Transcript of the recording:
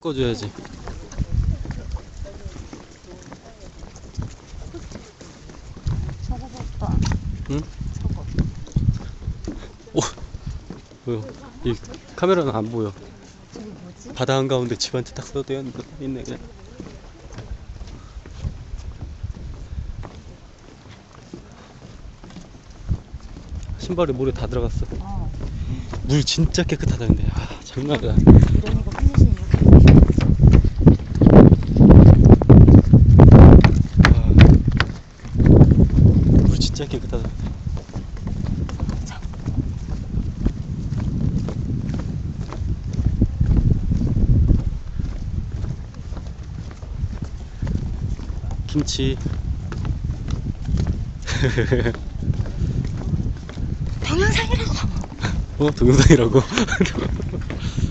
꺼줘야지. 저거 봐. 응? 저거. 보여. 이 카메라는 안 보여. 뭐지? 바다 한가운데 집한테 딱 써져 있네 그냥. 신발에 물에 다 들어갔어. 어. 물 진짜 깨끗하다 근데. 아 장난 아니다. 이러니까 컨디션이 이렇게 좋지. 아, 물 진짜 깨끗하다. 김치. 동영상이라고. 어 동영상이라고.